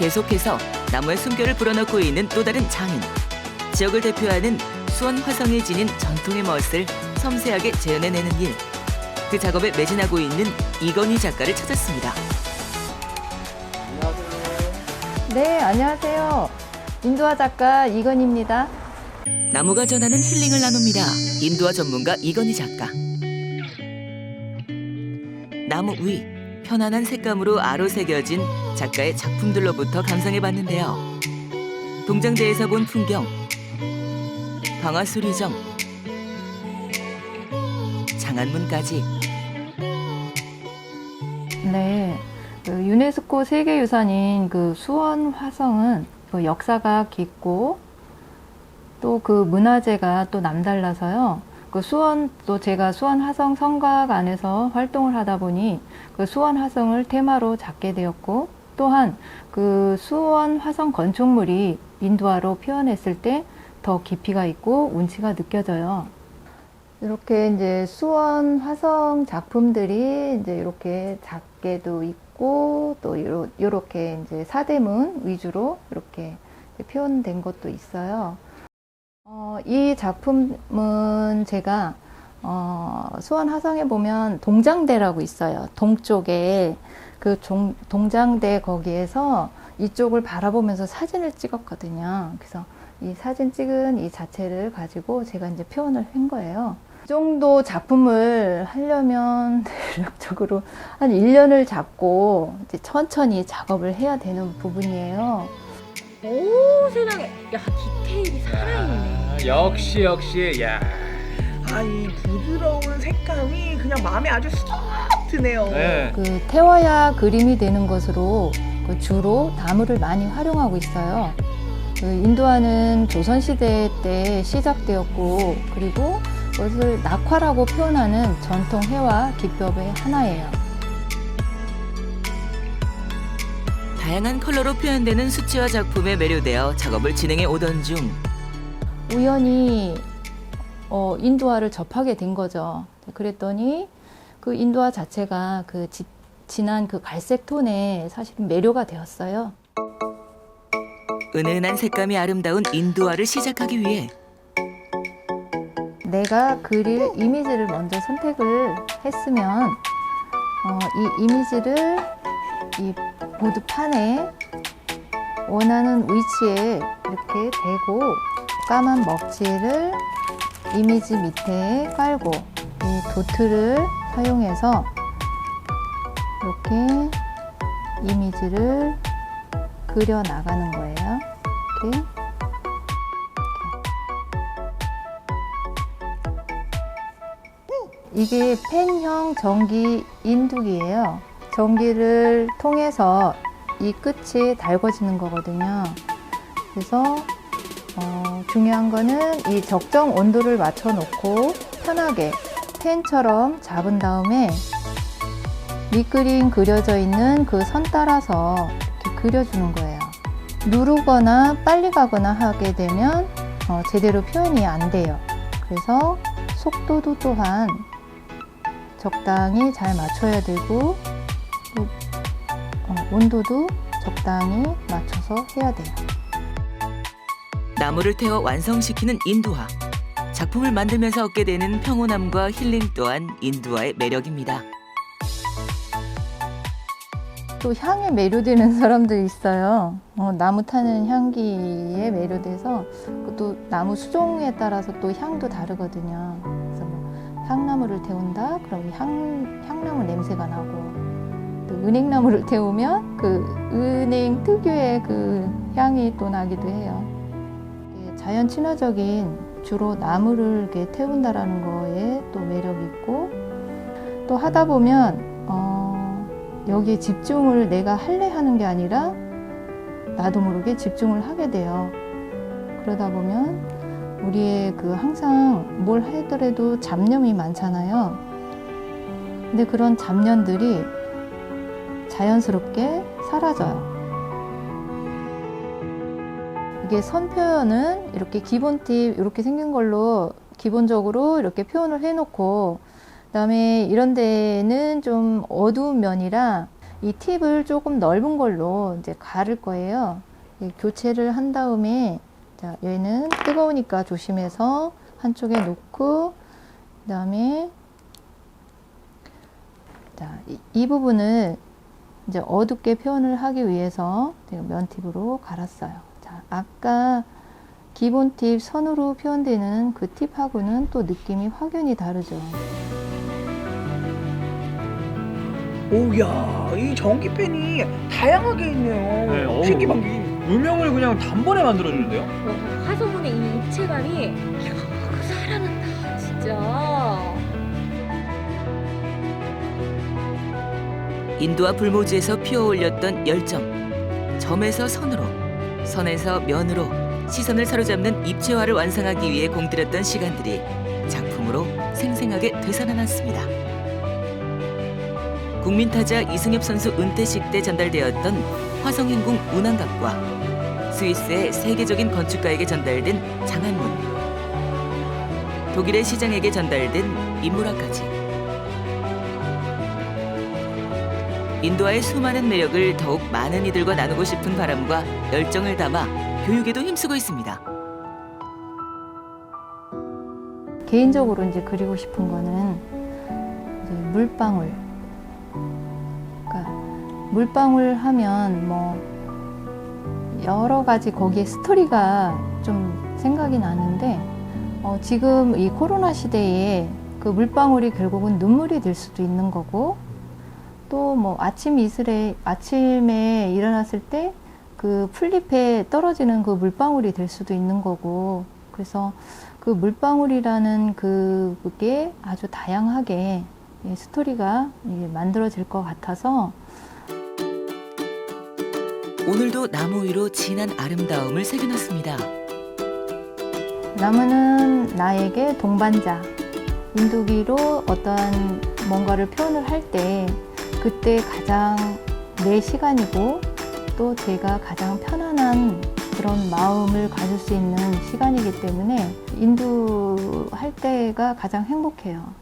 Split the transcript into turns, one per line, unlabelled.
계속해서 나무의 숨결을 불어넣고 있는 또 다른 장인. 지역을 대표하는 수원 화성에 지닌 전통의 멋을 섬세하게 재현해내는 일. 그 작업에 매진하고 있는 이건희 작가를 찾았습니다.
네, 안녕하세요. 인도화 작가 이건입니다.
나무가 전하는 힐링을 나눕니다. 인도화 전문가 이건희 작가. 나무 위 편안한 색감으로 아로 새겨진 작가의 작품들로부터 감상해 봤는데요. 동장대에서 본 풍경, 방아수리정, 장안문까지
네, 그 유네스코 세계유산인 그 수원 화성은 그 역사가 깊고 또 그 문화재가 또 남달라서요. 그 수원 또 제가 수원 화성 성곽 안에서 활동을 하다 보니 그 수원 화성을 테마로 잡게 되었고 또한 그 수원 화성 건축물이 인도화로 표현했을 때 더 깊이가 있고 운치가 느껴져요. 이렇게 이제 수원 화성 작품들이 이제 이렇게 작게도 있고 또 요렇게 이제 사대문 위주로 이렇게 표현된 것도 있어요. 어, 이 작품은 제가 어, 수원 화성에 보면 동장대라고 있어요. 동쪽에 그 종- 동장대 거기에서 이쪽을 바라보면서 사진을 찍었거든요. 그래서 이 사진 찍은 이 자체를 가지고 제가 이제 표현을 한 거예요. 이 정도 작품을 하려면 대략적으로 한 1년을 잡고 이제 천천히 작업을 해야 되는 부분이에요.
오 세상에 야 디테일이 살아있네
아, 역시 역시 야.
아, 이 부드러운 색감이 그냥 마음에 아주 쏙 드네요.
네.
그 태워야 그림이 되는 것으로 그 주로 나무를 많이 활용하고 있어요. 그 인도화는 조선시대 때 시작되었고, 그리고 그것을 낙화라고 표현하는 전통 해와 기법의 하나예요.
다양한 컬러로 표현되는 수채화 작품에 매료되어 작업을 진행해 오던 중
우연히 어, 인도화를 접하게 된 거죠. 그랬더니 그 인도화 자체가 그 지- 진한 그 갈색 톤에 사실은 매료가 되었어요.
은은한 색감이 아름다운 인도화를 시작하기 위해
내가 그릴 이미지를 먼저 선택을 했으면 어, 이 이미지를 이 보드판에 원하는 위치에 이렇게 대고 까만 먹지를 이미지 밑에 깔고 이 도트를 사용해서 이렇게 이미지를 그려 나가는 거예요. 이렇게. 이게 펜형 전기 인두기예요. 전기를 통해서 이 끝이 달궈지는 거거든요. 그래서 어, 중요한 거는 이 적정 온도를 맞춰 놓고 편하게 펜처럼 잡은 다음에 밑그림 그려져 있는 그 선 따라서 이렇게 그려주는 거예요. 누르거나 빨리 가거나 하게 되면 어, 제대로 표현이 안 돼요. 그래서 속도도 또한 적당히 잘 맞춰야 되고 또 어, 온도도 적당히 맞춰서 해야 돼요.
나무를 태워 완성시키는 인도화. 작품을 만들면서 얻게 되는 평온함과 힐링 또한 인도화의 매력입니다.
또 향에 매료되는 사람들이 있어요. 어, 나무 타는 향기에 매료돼서 또 나무 수종에 따라서 또 향도 다르거든요. 그래서 뭐 향나무를 태운다? 그럼 향, 향나무 냄새가 나고 또 은행나무를 태우면 그 은행 특유의 그 향이 또 나기도 해요. 자연 친화적인 주로 나무를 이렇게 태운다라는 거에 또 매력이 있고 또 하다 보면 어, 여기에 집중을 내가 할래 하는 게 아니라 나도 모르게 집중을 하게 돼요. 그러다 보면 우리의 그 항상 뭘 하더라도 잡념이 많잖아요. 근데 그런 잡념들이 자연스럽게 사라져요. 이게 선 표현은 이렇게 기본 팁 이렇게 생긴 걸로 기본적으로 이렇게 표현을 해놓고 그다음에 이런 데는 좀 어두운 면이라 이 팁을 조금 넓은 걸로 이제 가를 거예요. 이 교체를 한 다음에 자, 얘는 뜨거우니까 조심해서 한쪽에 놓고 그 다음에 자, 이, 이 부분을 이제 어둡게 표현을 하기 위해서 제가 면 팁으로 갈았어요. 자, 아까 기본 팁 선으로 표현되는 그 팁하고는 또 느낌이 확연히 다르죠.
오야 이 전기팬이 다양하게 있네요.
네, 어우.
신기방기.
음영을 그냥 단번에 만들어주는데요?
와, 화성운의 이 입체감이 이야, 그 살아난다 진짜.
인도와 불모지에서 피어올렸던 열정. 점에서 선으로, 선에서 면으로 시선을 사로잡는 입체화를 완성하기 위해 공들였던 시간들이 작품으로 생생하게 되살아났습니다. 국민 타자 이승엽 선수 은퇴식 때 전달되었던 화성행궁 운항각과 스위스의 세계적인 건축가에게 전달된 장안문, 독일의 시장에게 전달된 인물화까지 인도와의 수많은 매력을 더욱 많은 이들과 나누고 싶은 바람과 열정을 담아 교육에도 힘쓰고 있습니다.
개인적으로 이제 그리고 싶은 거는 이제 물방울. 그러니까 물방울 하면 뭐 여러 가지 거기에 스토리가 좀 생각이 나는데 어, 지금 이 코로나 시대에 그 물방울이 결국은 눈물이 될 수도 있는 거고 또 뭐 아침 이슬에 아침에 일어났을 때 그 풀잎에 떨어지는 그 물방울이 될 수도 있는 거고 그래서 그 물방울이라는 그- 그게 아주 다양하게 이 스토리가 만들어질 것 같아서
오늘도 나무 위로 진한 아름다움을 새겨놨습니다.
나무는 나에게 동반자. 인두기로 어떠한 뭔가를 표현을 할때 그때 가장 내 시간이고 또 제가 가장 편안한 그런 마음을 가질 수 있는 시간이기 때문에 인두할 때가 가장 행복해요.